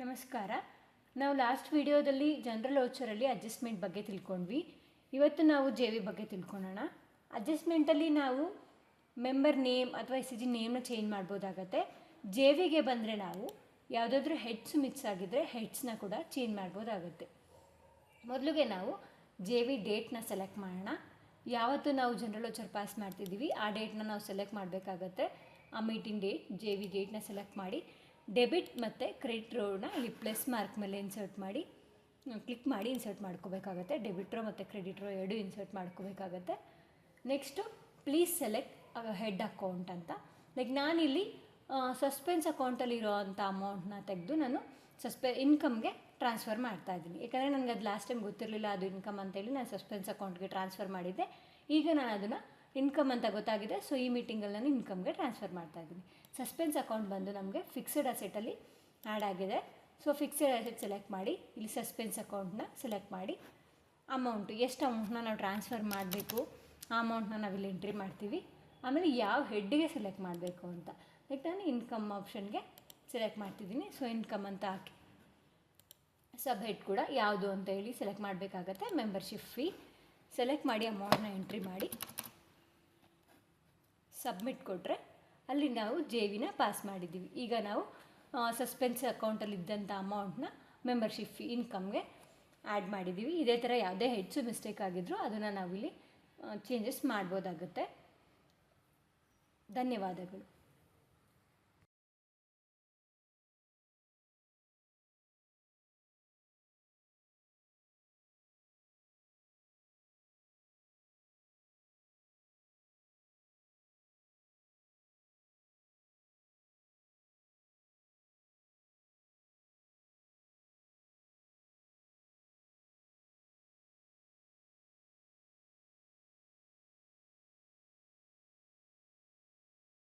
ನಮಸ್ಕಾರ. ನಾವು ಲಾಸ್ಟ್ ವಿಡಿಯೋದಲ್ಲಿ ಜನರಲ್ ಓಚರಲ್ಲಿ ಅಡ್ಜಸ್ಟ್ಮೆಂಟ್ ಬಗ್ಗೆ ತಿಳ್ಕೊಂಡ್ವಿ. ಇವತ್ತು ನಾವು ಜೆ ವಿ ಬಗ್ಗೆ ತಿಳ್ಕೊಳ್ಳೋಣ ಅಡ್ಜಸ್ಟ್ಮೆಂಟಲ್ಲಿ ನಾವು ಮೆಂಬರ್ ನೇಮ್ ಅಥವಾ ಎಸ್ ಸಿ ಜಿ ನೇಮ್ನ ಚೇಂಜ್ ಮಾಡ್ಬೋದಾಗತ್ತೆ. ಜೆ ವಿಗೆ ಬಂದರೆ ನಾವು ಯಾವುದಾದ್ರೂ ಹೆಡ್ಸ್ ಮಿಕ್ಸ್ ಆಗಿದ್ದರೆ ಹೆಡ್ಸ್ನ ಕೂಡ ಚೇಂಜ್ ಮಾಡ್ಬೋದಾಗತ್ತೆ. ಮೊದಲಿಗೆ ನಾವು ಜೆ ವಿ ಡೇಟ್ನ ಸೆಲೆಕ್ಟ್ ಮಾಡೋಣ. ಯಾವತ್ತು ನಾವು ಜನರಲ್ ಓಚರ್ ಪಾಸ್ ಮಾಡ್ತಿದ್ದೀವಿ, ಆ ಡೇಟ್ನ ನಾವು ಸೆಲೆಕ್ಟ್ ಮಾಡಬೇಕಾಗತ್ತೆ. ಆ ಮೀಟಿಂಗ್ ಡೇಟ್ ಜೆ ವಿ ಡೇಟ್ನ ಸೆಲೆಕ್ಟ್ ಮಾಡಿ. ಡೆಬಿಟ್ ಮತ್ತು ಕ್ರೆಡಿಟ್ ರೋನ ಇಲ್ಲಿ ಪ್ಲಸ್ ಮಾರ್ಕ್ ಮೇಲೆ ಇನ್ಸರ್ಟ್ ಮಾಡಿ ಕ್ಲಿಕ್ ಮಾಡಿ ಇನ್ಸರ್ಟ್ ಮಾಡ್ಕೋಬೇಕಾಗತ್ತೆ. ಡೆಬಿಟ್ ರೋ ಮತ್ತು ಕ್ರೆಡಿಟ್ ರೋ ಎರಡು ಇನ್ಸರ್ಟ್ ಮಾಡ್ಕೋಬೇಕಾಗತ್ತೆ. Next please select head account ಅಂತ. ಲೈಕ್ ನಾನಿಲ್ಲಿ ಸಸ್ಪೆನ್ಸ್ ಅಕೌಂಟಲ್ಲಿರೋ ಅಂಥ ಅಮೌಂಟ್ನ ತೆಗೆದು ನಾನು ಸಸ್ಪೆ, ಇನ್ಕಮ್ಗೆ ಟ್ರಾನ್ಸ್ಫರ್ ಮಾಡ್ತಾ ಇದ್ದೀನಿ. ಯಾಕಂದರೆ ನನಗೆ ಅದು ಲಾಸ್ಟ್ ಟೈಮ್ ಗೊತ್ತಿರಲಿಲ್ಲ ಅದು ಇನ್ಕಮ್ ಅಂತೇಳಿ ನಾನು ಸಸ್ಪೆನ್ಸ್ ಅಕೌಂಟ್ಗೆ ಟ್ರಾನ್ಸ್ಫರ್ ಮಾಡಿದ್ದೆ. ಈಗ ನಾನು ಅದನ್ನು ಇನ್ಕಮ್ ಅಂತ ಗೊತ್ತಾಗಿದೆ. ಸೊ ಈ ಮೀಟಿಂಗಲ್ಲಿ ನಾನು ಇನ್ಕಮ್ಗೆ ಟ್ರಾನ್ಸ್ಫರ್ ಮಾಡ್ತಾ ಇದ್ದೀನಿ. ಸಸ್ಪೆನ್ಸ್ ಅಕೌಂಟ್ ಬಂದು ನಮಗೆ ಫಿಕ್ಸೆಡ್ ಅಸೆಟಲ್ಲಿ ಆ್ಯಡ್ ಆಗಿದೆ. ಸೊ ಫಿಕ್ಸೆಡ್ ಅಸೆಟ್ ಸೆಲೆಕ್ಟ್ ಮಾಡಿ, ಇಲ್ಲಿ ಸಸ್ಪೆನ್ಸ್ ಅಕೌಂಟ್ನ ಸೆಲೆಕ್ಟ್ ಮಾಡಿ ಅಮೌಂಟು ಎಷ್ಟು ಅಮೌಂಟ್ನ ನಾವು ಟ್ರಾನ್ಸ್ಫರ್ ಮಾಡಬೇಕು, ಆ ಅಮೌಂಟ್ನ ನಾವಿಲ್ಲಿ ಎಂಟ್ರಿ ಮಾಡ್ತೀವಿ. ಆಮೇಲೆ ಯಾವ ಹೆಡ್ಗೆ ಸೆಲೆಕ್ಟ್ ಮಾಡಬೇಕು ಅಂತ. ಲೈಕ್ ನಾನು ಇನ್ಕಮ್ ಆಪ್ಷನ್ಗೆ ಸೆಲೆಕ್ಟ್ ಮಾಡ್ತಿದ್ದೀನಿ. ಸೊ ಇನ್ಕಮ್ ಅಂತ ಹಾಕಿ ಸಬ್ ಹೆಡ್ ಕೂಡ ಯಾವುದು ಅಂತ ಹೇಳಿ ಸೆಲೆಕ್ಟ್ ಮಾಡಬೇಕಾಗತ್ತೆ. ಮೆಂಬರ್ಶಿಪ್ ಫೀ ಸೆಲೆಕ್ಟ್ ಮಾಡಿ ಅಮೌಂಟ್ನ ಎಂಟ್ರಿ ಮಾಡಿ. ಸಬ್ಮಿಟ್ ಕೊಟ್ಟರೆ ಅಲ್ಲಿ ನಾವು ಜೆ ವಿನ ಪಾಸ್ ಮಾಡಿದ್ದೀವಿ. ಈಗ ನಾವು ಸಸ್ಪೆನ್ಸ್ ಅಕೌಂಟಲ್ಲಿದ್ದಂಥ ಅಮೌಂಟ್ನ ಮೆಂಬರ್ಶಿಪ್ ಇನ್ಕಮ್ಗೆ ಆ್ಯಡ್ ಮಾಡಿದ್ದೀವಿ. ಇದೇ ಥರ ಯಾವುದೇ ಹೆಚ್ಚು ಮಿಸ್ಟೇಕ್ ಆಗಿದ್ದರೂ ಅದನ್ನು ನಾವಿಲ್ಲಿ ಚೇಂಜಸ್ ಮಾಡ್ಬೋದಾಗುತ್ತೆ. ಧನ್ಯವಾದಗಳು.